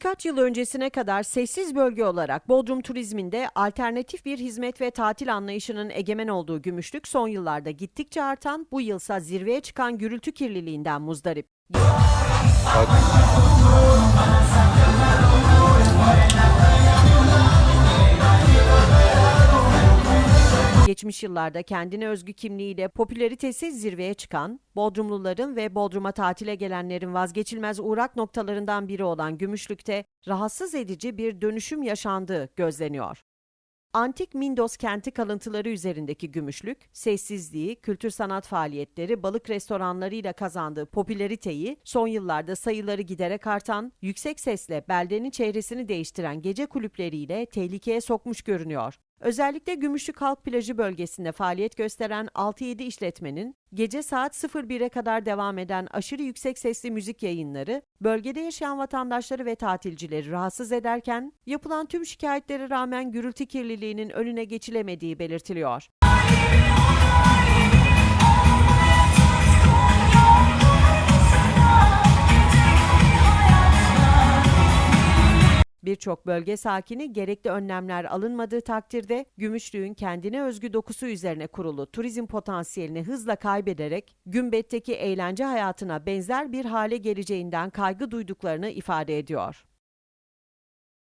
Birkaç yıl öncesine kadar sessiz bölge olarak Bodrum turizminde alternatif bir hizmet ve tatil anlayışının egemen olduğu Gümüşlük son yıllarda gittikçe artan, bu yılsa zirveye çıkan gürültü kirliliğinden muzdarip. Geçmiş yıllarda kendine özgü kimliğiyle popülaritesi zirveye çıkan, Bodrumluların ve Bodrum'a tatile gelenlerin vazgeçilmez uğrak noktalarından biri olan Gümüşlük'te rahatsız edici bir dönüşüm yaşandığı gözleniyor. Antik Mindos kenti kalıntıları üzerindeki Gümüşlük, sessizliği, kültür sanat faaliyetleri, balık restoranlarıyla kazandığı popülariteyi, son yıllarda sayıları giderek artan, yüksek sesle beldenin çehresini değiştiren gece kulüpleriyle tehlikeye sokmuş görünüyor. Özellikle Gümüşlük Halk Plajı bölgesinde faaliyet gösteren 6-7 işletmenin gece saat 01'e kadar devam eden aşırı yüksek sesli müzik yayınları bölgede yaşayan vatandaşları ve tatilcileri rahatsız ederken yapılan tüm şikayetlere rağmen gürültü kirliliğinin önüne geçilemediği belirtiliyor. Birçok bölge sakini gerekli önlemler alınmadığı takdirde Gümüşlüğün kendine özgü dokusu üzerine kurulu turizm potansiyelini hızla kaybederek Gümbet'teki eğlence hayatına benzer bir hale geleceğinden kaygı duyduklarını ifade ediyor.